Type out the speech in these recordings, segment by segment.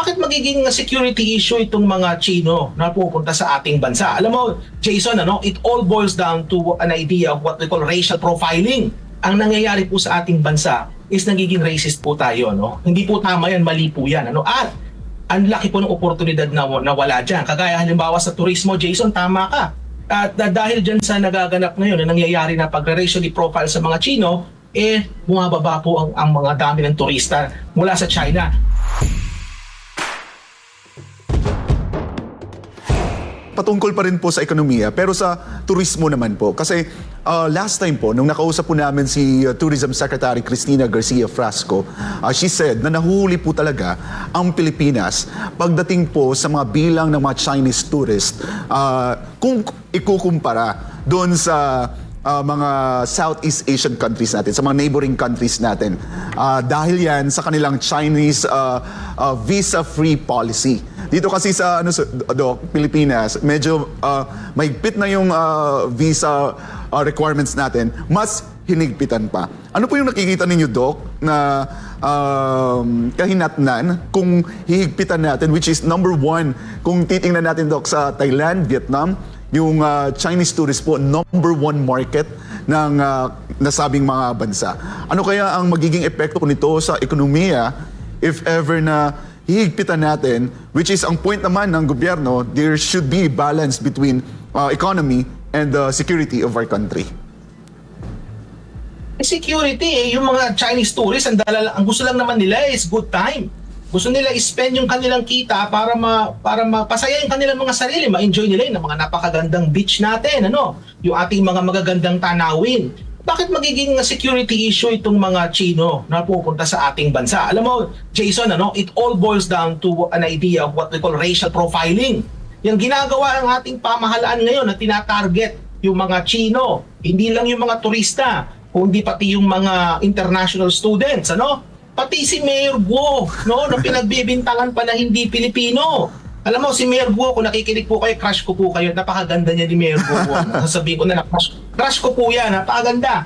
bakit magiging security issue itong mga Chino na pupunta sa ating bansa? Alam mo, Jason, ano, it all boils down to an idea of what we call racial profiling. Ang nangyayari po sa ating bansa is nagiging racist po tayo, no? Hindi po tama yan, mali po yan, ano? At ang laki po ng oportunidad na nawala dyan. Kagaya halimbawa sa turismo, Jason, tama ka. At na- dahil dyan sa nagaganap ngayon na nangyayari na pag-racially profile sa mga Chino, eh, bumababa po ang, ang mga dami ng turista mula sa China. Patungkol pa rin po sa ekonomiya pero sa turismo naman po kasi uh, last time po nung nakausap po namin si uh, Tourism Secretary Cristina Garcia Frasco uh, she said na nahuhuli po talaga ang Pilipinas pagdating po sa mga bilang ng mga Chinese tourist uh, kung ikukumpara doon sa uh, mga Southeast Asian countries natin, sa mga neighboring countries natin. Uh, dahil yan sa kanilang Chinese uh, uh, visa-free policy. Dito kasi sa ano sa do, Pilipinas, medyo uh, mahigpit na yung uh, visa uh, requirements natin, mas hinigpitan pa. Ano po yung nakikita ninyo, Doc, na um, kahinatnan kung hihigpitan natin, which is number one, kung titingnan natin, Doc, sa Thailand, Vietnam, yung uh, Chinese tourist po, number one market ng uh, nasabing mga bansa. Ano kaya ang magiging epekto nito sa ekonomiya if ever na hihigpitan natin, which is ang point naman ng gobyerno, there should be balance between uh, economy and the security of our country. Eh, security eh, yung mga Chinese tourists, ang, dala, ang gusto lang naman nila is good time. Gusto nila i-spend yung kanilang kita para ma, para mapasaya yung kanilang mga sarili, ma-enjoy nila yung mga napakagandang beach natin, ano, yung ating mga magagandang tanawin. Bakit magiging security issue itong mga Chino na pupunta sa ating bansa? Alam mo, Jason, ano, it all boils down to an idea of what we call racial profiling. Yung ginagawa ng ating pamahalaan ngayon na tinatarget yung mga Chino, hindi lang yung mga turista, kundi pati yung mga international students, ano? Pati si Mayor Guo, no, na pinagbibintangan pa na hindi Pilipino. Alam mo, si Mayor Guo, kung nakikinig po kayo, crush ko po kayo. Napakaganda niya ni Mayor Guo. Sasabihin ko na, crush, crush ko po yan. Napakaganda.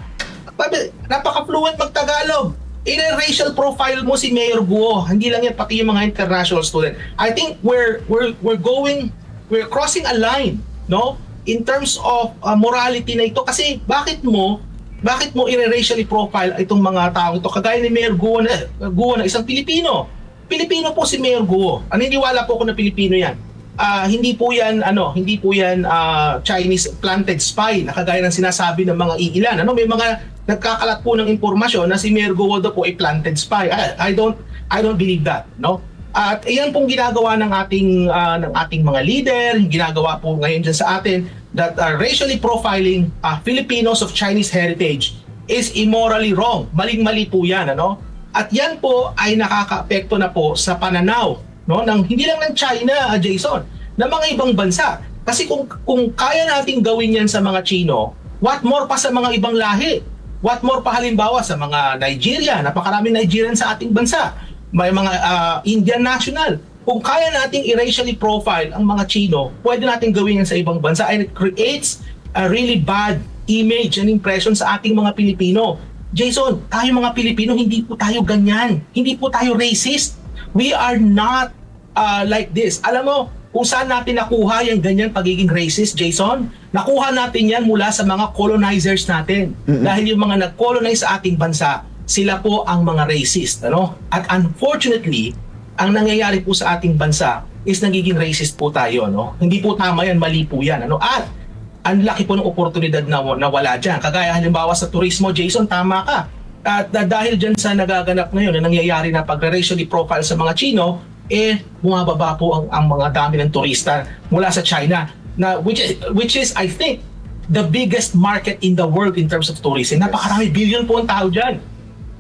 Pabi- Napaka-fluent mag-Tagalog. In-racial profile mo si Mayor Guo. Hindi lang yan, pati yung mga international student. I think we're, we're, we're going, we're crossing a line, no? In terms of uh, morality na ito. Kasi bakit mo, bakit mo i-racially profile itong mga tao ito? Kagaya ni Mayor Guo na, Guo na isang Pilipino. Pilipino po si Mayor Guo. Naniniwala po ako na Pilipino yan. Ah, hindi po yan ano, hindi po yan ah, Chinese planted spy na kagaya ng sinasabi ng mga iilan. Ano, may mga nagkakalat po ng impormasyon na si Mayor daw po ay planted spy. I, I don't I don't believe that, no? At iyan pong ginagawa ng ating ah, ng ating mga leader, ginagawa po ngayon dyan sa atin that are racially profiling ah, Filipinos of Chinese heritage is immorally wrong. Maling-mali po 'yan, ano? At yan po ay nakakaapekto na po sa pananaw, no, ng hindi lang ng China, ah, Jason, ng mga ibang bansa. Kasi kung kung kaya nating gawin 'yan sa mga Chino, what more pa sa mga ibang lahi? What more pa halimbawa sa mga Nigeria, napakaraming Nigerian sa ating bansa. May mga ah, Indian national. Kung kaya nating i-racially profile ang mga Chino, pwede nating gawin yan sa ibang bansa and it creates a really bad image and impression sa ating mga Pilipino. Jason, tayo mga Pilipino, hindi po tayo ganyan. Hindi po tayo racist. We are not uh, like this. Alam mo, kung saan natin nakuha yung ganyan pagiging racist, Jason? Nakuha natin yan mula sa mga colonizers natin. Dahil yung mga nag-colonize sa ating bansa, sila po ang mga racist. Ano? At unfortunately, ang nangyayari po sa ating bansa is nagiging racist po tayo. No? Hindi po tama yan, mali po yan. Ano? At ang laki po ng oportunidad na nawala dyan. Kagaya halimbawa sa turismo, Jason, tama ka. At na- dahil dyan sa nagaganap ngayon na nangyayari na pag-racially profile sa mga Chino, eh bumababa po ang, ang mga dami ng turista mula sa China. Na, which, is- which is, I think, the biggest market in the world in terms of tourism. Napakarami, billion po ang tao dyan.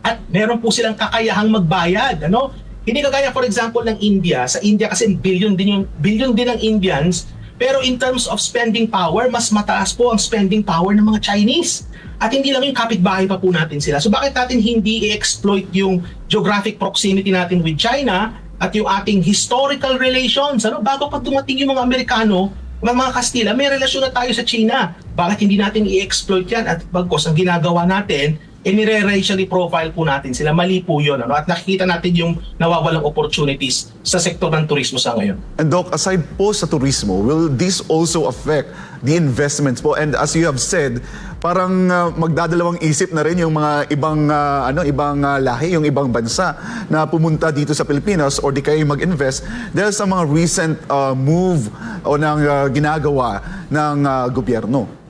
At meron po silang kakayahang magbayad. Ano? Hindi kagaya for example ng India. Sa India kasi billion din yung billion din ng Indians. Pero in terms of spending power, mas mataas po ang spending power ng mga Chinese. At hindi lang yung kapitbahay pa po natin sila. So bakit natin hindi i-exploit yung geographic proximity natin with China at yung ating historical relations? Ano? Bago pa dumating yung mga Amerikano, mga mga Kastila, may relasyon na tayo sa China. Bakit hindi natin i-exploit yan? At bagkos, ang ginagawa natin, inire-racially profile po natin sila. Mali po yun. Ano? At nakikita natin yung nawawalang opportunities sa sektor ng turismo sa ngayon. And Doc, aside po sa turismo, will this also affect the investments po? And as you have said, parang uh, magdadalawang isip na rin yung mga ibang uh, ano ibang uh, lahi, yung ibang bansa na pumunta dito sa Pilipinas or di kayo mag-invest dahil sa mga recent uh, move o ng uh, ginagawa ng uh, gobyerno.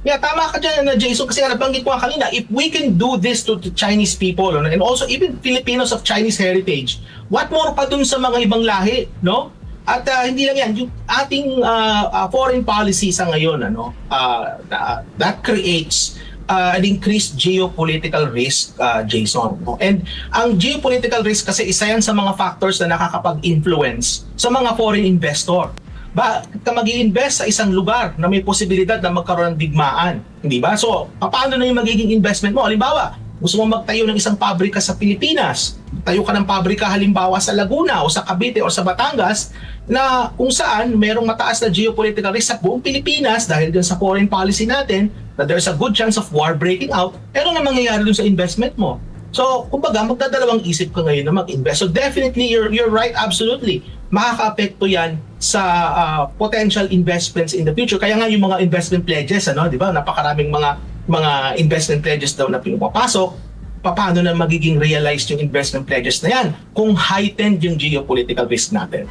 Yeah, tama ka dyan, na Jason, kasi nga nabanggit ko nga kanina, if we can do this to the Chinese people, and also even Filipinos of Chinese heritage, what more pa dun sa mga ibang lahi, no? At ah, hindi lang yan, yung ating ah, ah, foreign policy sa ngayon, ano, ah, na- that creates ah, an increased geopolitical risk, ah, Jason. no? And ang geopolitical risk kasi isa yan sa mga factors na nakakapag-influence sa mga foreign investor ba ka mag invest sa isang lugar na may posibilidad na magkaroon ng digmaan, hindi ba? So, paano na yung magiging investment mo? Halimbawa, gusto mo magtayo ng isang pabrika sa Pilipinas, tayo ka ng pabrika halimbawa sa Laguna o sa Cavite o sa Batangas na kung saan merong mataas na geopolitical risk sa buong Pilipinas dahil dun sa foreign policy natin na there's a good chance of war breaking out, ano na mangyayari dun sa investment mo? So, kumbaga, magdadalawang isip ka ngayon na mag-invest. So, definitely, you're, you're right, absolutely. Makaka-apekto yan sa ah, potential investments in the future. Kaya nga yung mga investment pledges, ano, di ba? Napakaraming mga mga investment pledges daw na pinapapasok. Paano na magiging realized yung investment pledges na yan kung heightened yung geopolitical risk natin?